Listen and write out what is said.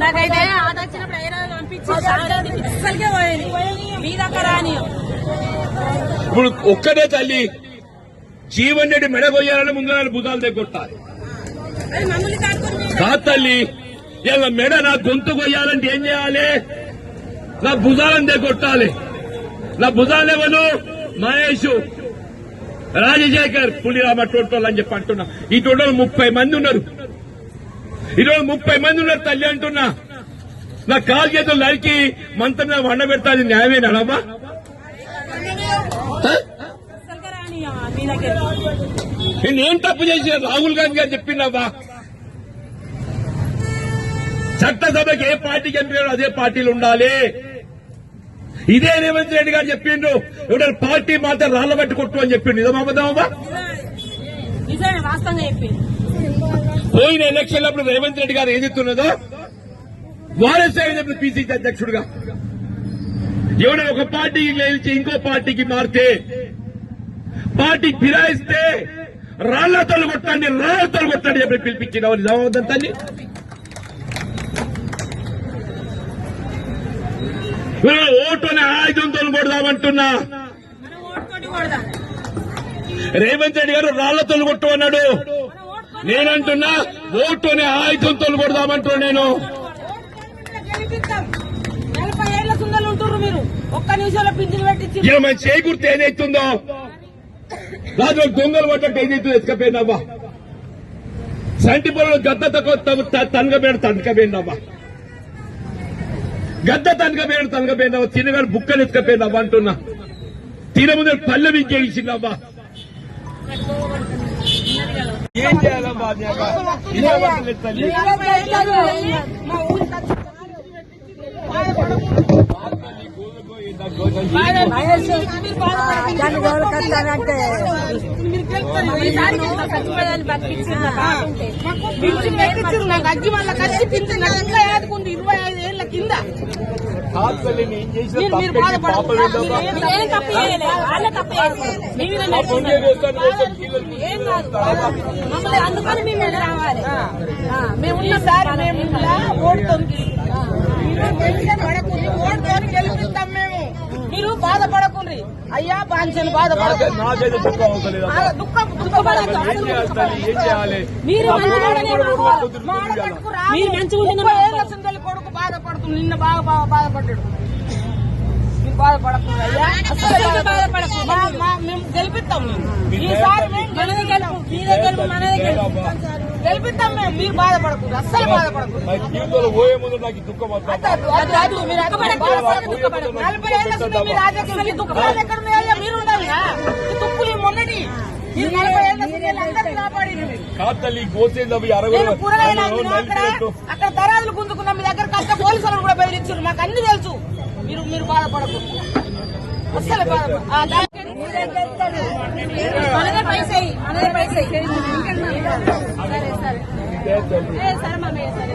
నాకైతే ఆట వచ్చినప్పుడు ఏ రోజు పంపించి పోయింది మీ దగ్గర ఇప్పుడు ఒక్కడే తల్లి జీవన్ రెడ్డి మెడగొయ్యాలని ముందు భుజాలు తెగొట్టాలి. మమ్మల్ని కాదు తల్లి ఇలా మెడ నా గొంతు కొయ్యాలంటే ఏం చేయాలి? నా భుజాలను తెగొట్టాలి. నా భుజాలు ఎవరు మహేష్. రాజశేఖర్ పులిరామ టోటోళ్ళు అని చెప్పి అంటున్నా. ఈ టోటల్ ముప్పై మంది ఉన్నారు. ఈరోజు ముప్పై మంది ఉన్నారు తల్లి అంటున్నా. నా కాలు చేతులు నరికి మంత్రం వండ పెడతాది న్యాయమేనాడమ్మా దగ్గర నేనేం తప్పు చేసిన? రాహుల్ గాంధీ గారు చెప్పిండమ్మా చట్టసభకి ఏ పార్టీకి ఎంపిక అదే పార్టీలు ఉండాలి. ఇదే రేవంత్ రెడ్డి గారు చెప్పిండ్రు. ఎవడ పార్టీ మాత్రం రాళ్ళ బట్టి కొట్టు అని చెప్పిండు ఇదమ్మా నిజమే వాస్తవంగా చెప్పింది పోయిన ఎలక్షన్ అప్పుడు రేవంత్ రెడ్డి గారు ఏది ఎత్తున్నదో వారసే చెప్పిన పిసిసి అధ్యక్షుడుగా. ఎవడ ఒక పార్టీకి గెలిచి ఇంకో పార్టీకి మారితే పార్టీ ఫిరాయిస్తే రాళ్ళతో కొట్టండి రాళ్ళతో కొట్టండి చెప్పి పిలిపించిన వాళ్ళు నిజమవుతుంది తల్లి? వీళ్ళు ఓటుని ఆయుధంతో కొడదామంటున్నా. రేవంత్ రెడ్డి గారు రాళ్ళతో కొట్టు అన్నాడు నేనంటున్నా ఓటుని ఆయుధంతో కొడదామంటున్నా నేను. గెలిపిస్తాం మన చేకూర్తి ఏదైతుందో? రాజు దొంగలు పట్టట్టు ఏదైతుందో ఎత్తుకపోయినవ్వా సంటి పొలం గద్ద తక్కువ తనగబేడు తనకపోయినవ్వా గద్ద తనగబేడు తనగపోయిందవ్వా తినగాడు బుక్కలు ఎత్తుకపోయిందవ్వా అంటున్నా. తిన ముందు పల్లె వింకేసిందవ్వా ఏం చేయాలమ్మా దాన్ని అగ్గి నాకు ఇంకా ఇరవై ఐదు ఏళ్ళ కింద. మమ్మల్ని అందుకని మేము రావాలి. ఆ, మేము ఉన్నసారి మేము ఇలా ఓటుతో టెన్షన్ పడకుండ్రి. ఓటుతో గెలిపిస్తాం మేము. మీరు బాధపడకుండ్రి. అయ్యా బాంచను బాధపడకండి నాకైతే దుఃఖం అవుతలేదు ఆ, దుఃఖం దుఃఖపడద్దు ఏం చేయాలి ఏం చేయాలి మీరు మంచిగానే మాకు. మాడకట్టుకు రా. మీరు మంచిగా ఉంటేనే ముప్పై మాకు ఏళ్ళ సుందరి కొడుకు బాధపడుతుంది నిన్న బాగా బాగా బాధపడ్డాడు మీరు బాధపడకుండా అయ్యా అసలు అసలు బాధపడకు. మా- మా- మేము గెలిపిస్తాం మేము ఈసారి మేము మనది గెలుపు మీదే గెలుపు మనదే గెలుపు గెలిపిస్తాం మేము మీరు బాధపడకూడదు అస్సలు బాధపడకూడదు నా జీవితంలో పోయే ముందు నాకు ఈ దుఃఖం వద్దా అద్దు, కూరగాయలు అమ్మినా అక్కడ అక్కడ దరాజులు గుంజుకున్నాం మీ దగ్గర కష్ట పోలీసులను కూడా బెదిరించారు మాకు అన్ని తెలుసు. మీరు మీరు బాధపడకూడదు దానికి మనదే పైసే మనదే పైసే సరే సరే. ఏ, సరే మమ్మీ సరే